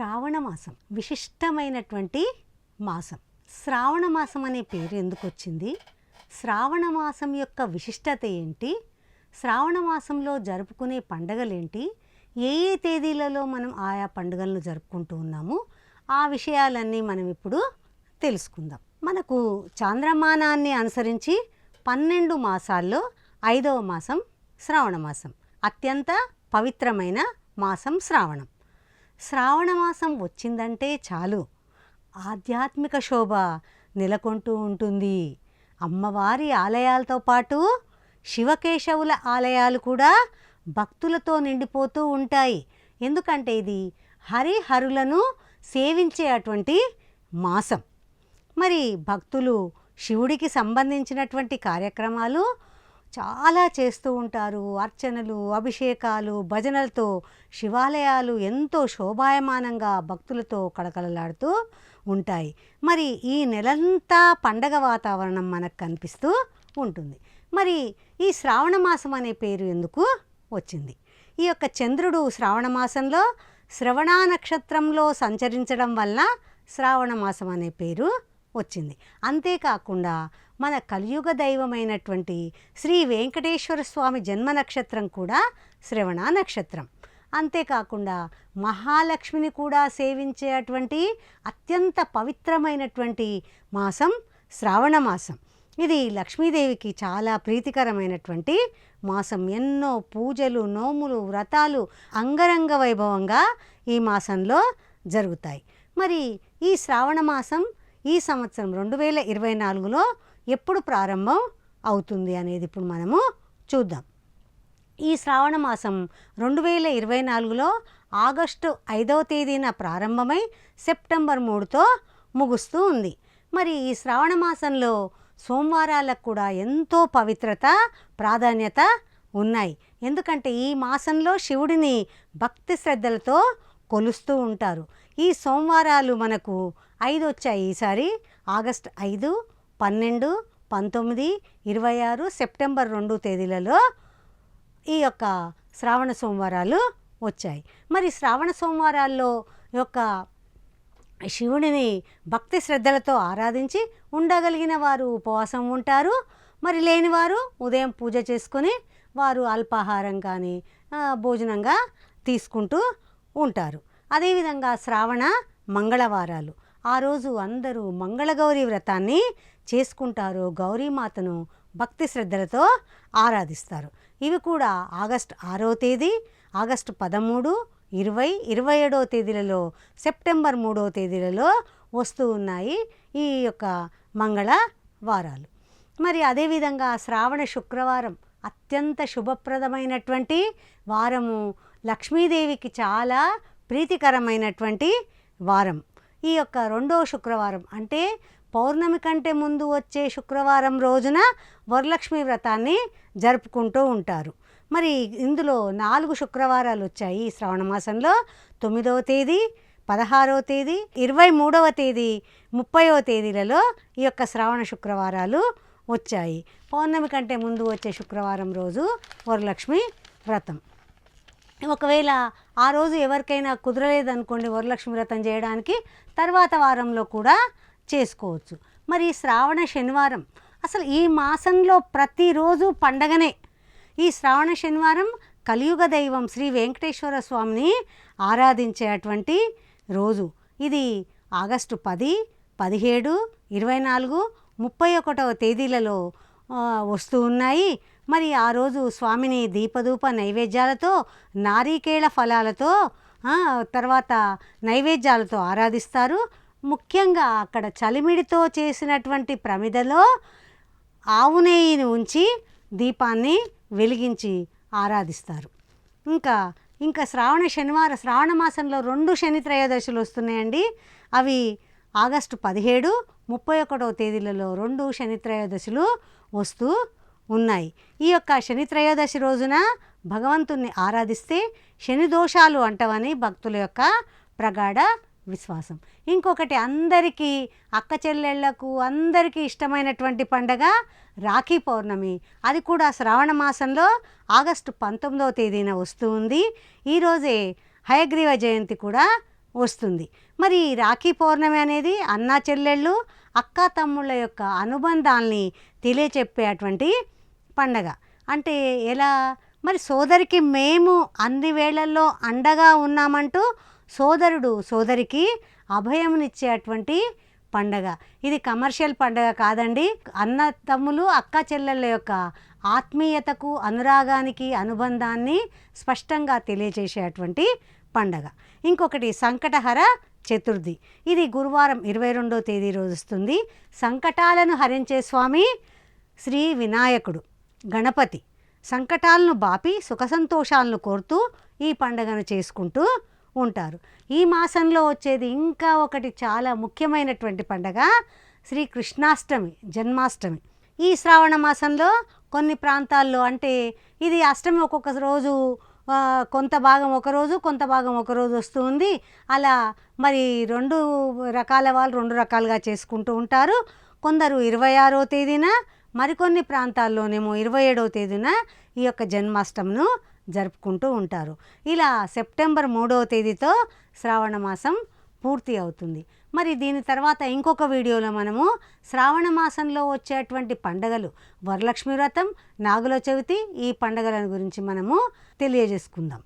శ్రావణ మాసం విశిష్టమైనటువంటి మాసం. శ్రావణ మాసం అనే పేరు ఎందుకు వచ్చింది? శ్రావణ మాసం యొక్క విశిష్టత ఏంటి? శ్రావణ మాసంలో జరుపుకునే పండగలేంటి? ఏ ఏ తేదీలలో మనం ఆయా పండుగలను జరుపుకుంటూ ఉన్నాము? ఆ విషయాలన్నీ మనం ఇప్పుడు తెలుసుకుందాం. మనకు చాంద్రమానాన్ని అనుసరించి పన్నెండు మాసాల్లో ఐదవ మాసం శ్రావణ మాసం. అత్యంత పవిత్రమైన మాసం శ్రావణం. శ్రావణమాసం వచ్చిందంటే చాలు. ఆధ్యాత్మిక శోభ నెలకొంటూ ఉంటుంది. అమ్మవారి ఆలయాలతో పాటు శివకేశవుల ఆలయాలు కూడా భక్తులతో నిండిపోతూ ఉంటాయి. ఎందుకంటే ఇది హరిహరులను సేవించే అటువంటి మాసం. మరి భక్తులు శివుడికి సంబంధించినటువంటి కార్యక్రమాలు చాలా చేస్తూ ఉంటారు. అర్చనలు అభిషేకాలు భజనలతో శివాలయాలు ఎంతో శోభాయమానంగా భక్తులతో కళకళలాడుతూ ఉంటాయి. మరి ఈ నెలంతా పండగ వాతావరణం మనకు కనిపిస్తూ ఉంటుంది. మరి ఈ శ్రావణ మాసం అనే పేరు ఎందుకు వచ్చింది? ఈ యొక్క చంద్రుడు శ్రావణ మాసంలో శ్రవణ నక్షత్రంలో సంచరించడం వల్ల శ్రావణ మాసం అనే పేరు వచ్చింది. అంతేకాకుండా మన కలియుగ దైవమైనటువంటి శ్రీ వెంకటేశ్వర స్వామి జన్మ నక్షత్రం కూడా శ్రవణ నక్షత్రం. అంతేకాకుండా మహాలక్ష్మిని కూడా సేవించే అటువంటి అత్యంత పవిత్రమైనటువంటి మాసం శ్రావణ మాసం. ఇది లక్ష్మీదేవికి చాలా ప్రీతికరమైనటువంటి మాసం. ఎన్నో పూజలు నోములు వ్రతాలు అంగరంగ వైభవంగా ఈ మాసంలో జరుగుతాయి. మరి ఈ శ్రావణ మాసం ఈ సంవత్సరం రెండు వేల ఇరవై నాలుగులో ఎప్పుడు ప్రారంభం అవుతుంది అనేది ఇప్పుడు మనము చూద్దాం. ఈ శ్రావణ మాసం రెండు వేల ఇరవై నాలుగులో ఆగస్టు ఐదవ తేదీన ప్రారంభమై సెప్టెంబర్ మూడుతో ముగుస్తూ ఉంది. మరి ఈ శ్రావణ మాసంలో సోమవారాలకు కూడా ఎంతో పవిత్రత ప్రాధాన్యత ఉన్నాయి. ఎందుకంటే ఈ మాసంలో శివుడిని భక్తి శ్రద్ధలతో కొలుస్తూ ఉంటారు. ఈ సోమవారాలు మనకు ఐదు వచ్చాయి ఈసారి. ఆగస్ట్ ఐదు పన్నెండు పంతొమ్మిది ఇరవై ఆరు సెప్టెంబర్ రెండు తేదీలలో ఈ యొక్క శ్రావణ సోమవారాలు వచ్చాయి. మరి శ్రావణ సోమవారాల్లో యొక్క శివుడిని భక్తి శ్రద్ధలతో ఆరాధించి ఉండగలిగిన వారు ఉపవాసం ఉంటారు. మరి లేనివారు ఉదయం పూజ చేసుకొని వారు అల్పాహారం కానీ భోజనంగా తీసుకుంటూ ఉంటారు. అదేవిధంగా శ్రావణ మంగళవారాలు. ఆ రోజు అందరూ మంగళగౌరి వ్రతాన్ని చేసుకుంటారు. గౌరీమాతను భక్తి శ్రద్ధలతో ఆరాధిస్తారు. ఇవి కూడా ఆగస్ట్ ఆరో తేదీ ఆగస్టు పదమూడు ఇరవై ఇరవై ఏడవ తేదీలలో సెప్టెంబర్ మూడో తేదీలలో వస్తూ ఉన్నాయి ఈ యొక్క మంగళ వారాలు. మరి అదేవిధంగా శ్రావణ శుక్రవారం అత్యంత శుభప్రదమైనటువంటి వారము. లక్ష్మీదేవికి చాలా ప్రీతికరమైనటువంటి వారం. ఈ యొక్క రెండో శుక్రవారం అంటే పౌర్ణమి కంటే ముందు వచ్చే శుక్రవారం రోజున వరలక్ష్మి వ్రతాన్ని జరుపుకుంటూ ఉంటారు. మరి ఇందులో నాలుగు శుక్రవారాలు వచ్చాయి ఈ శ్రావణ మాసంలో. తొమ్మిదవ తేదీ పదహారవ తేదీ ఇరవై మూడవ తేదీ ముప్పైవ తేదీలలో ఈ యొక్క శ్రావణ శుక్రవారాలు వచ్చాయి. పౌర్ణమి కంటే ముందు వచ్చే శుక్రవారం రోజు వరలక్ష్మి వ్రతం. ఒకవేళ ఆ రోజు ఎవరికైనా కుదరలేదనుకోండి వరలక్ష్మి వ్రతం చేయడానికి తర్వాత వారంలో కూడా చేసుకోవచ్చు. మరి శ్రావణ శనివారం అసలు ఈ మాసంలో ప్రతిరోజు పండగనే. ఈ శ్రావణ శనివారం కలియుగ దైవం శ్రీ వెంకటేశ్వర స్వామిని ఆరాధించేటువంటి రోజు. ఇది ఆగస్టు పది పదిహేడు ఇరవై నాలుగు ముప్పై ఒకటవ తేదీలలో వస్తూ ఉన్నాయి. మరి ఆ రోజు స్వామిని దీపధూప నైవేద్యాలతో నారీకేళ ఫలాలతో తర్వాత నైవేద్యాలతో ఆరాధిస్తారు. ముఖ్యంగా అక్కడ చలిమిడితో చేసినటువంటి ప్రమిదలో ఆవు నెయ్యిని ఉంచి దీపాన్ని వెలిగించి ఆరాధిస్తారు. ఇంకా ఇంకా శ్రావణ శనివారం శ్రావణ మాసంలో రెండు శని త్రయోదశులు వస్తున్నాయండి. అవి ఆగస్టు పదిహేడు ముప్పై ఒకటవ తేదీలలో రెండు శని త్రయోదశులు వస్తూ ఉన్నాయి. ఈ యొక్క శని త్రయోదశి రోజున భగవంతుణ్ణి ఆరాధిస్తే శని దోషాలు అంటవని భక్తుల యొక్క ప్రగాఢ విశ్వాసం. ఇంకొకటి అందరికీ అక్క చెల్లెళ్ళకు అందరికీ ఇష్టమైనటువంటి పండగ రాఖీ పౌర్ణమి. అది కూడా శ్రావణ మాసంలో ఆగస్టు పంతొమ్మిదవ తేదీన వస్తూ ఉంది. ఈరోజే హయగ్రీవ జయంతి కూడా వస్తుంది. మరి రాఖీ పౌర్ణమి అనేది అన్నా చెల్లెళ్ళు అక్క తమ్ముళ్ళ యొక్క అనుబంధాల్ని తెలియచెప్పేటువంటి పండగ. అంటే ఎలా? మరి సోదరికి మేము అన్ని వేళల్లో అండగా ఉన్నామంటూ సోదరుడు సోదరికి అభయమునిచ్చేటువంటి పండగ. ఇది కమర్షియల్ పండగ కాదండి. అన్న తమ్ములు అక్క చెల్లెళ్ళ యొక్క ఆత్మీయతకు అనురాగానికి అనుబంధాన్ని స్పష్టంగా తెలియజేసేటువంటి పండగ. ఇంకొకటి సంకటహర చతుర్థి. ఇది గురువారం ఇరవై రెండో తేదీ రోజు వస్తుంది సంకటాలను హరించే స్వామి శ్రీ వినాయకుడు. గణపతి సంకటాలను బాపి సుఖ సంతోషాలను కోరుతూ ఈ పండుగను చేసుకుంటూ ఉంటారు. ఈ మాసంలో వచ్చేది ఇంకా ఒకటి చాలా ముఖ్యమైనటువంటి పండగ శ్రీ కృష్ణాష్టమి జన్మాష్టమి. ఈ శ్రావణ మాసంలో కొన్ని ప్రాంతాల్లో అంటే ఇది అష్టమి ఒక్కొక్క రోజు కొంత భాగం ఒక రోజు కొంత భాగం ఒక రోజు వస్తుంది అలా మరి రెండు రకాల వాళ్ళు రెండు రకాలుగా చేసుకుంటూ ఉంటారు. కొందరు ఇరవై ఆరో తేదీన మరికొన్ని ప్రాంతాల్లోనేమో ఇరవై ఏడవ తేదీన ఈ యొక్క జన్మాష్టమిను జరుపుకుంటూ ఉంటారు. ఇలా సెప్టెంబర్ మూడవ తేదీతో శ్రావణ మాసం పూర్తి అవుతుంది. మరి దీని తర్వాత ఇంకొక వీడియోలో మనము శ్రావణ మాసంలో వచ్చేటువంటి పండగలు వరలక్ష్మి వ్రతం నాగుల చవితి ఈ పండగల గురించి మనము తెలియజేసుకుందాం.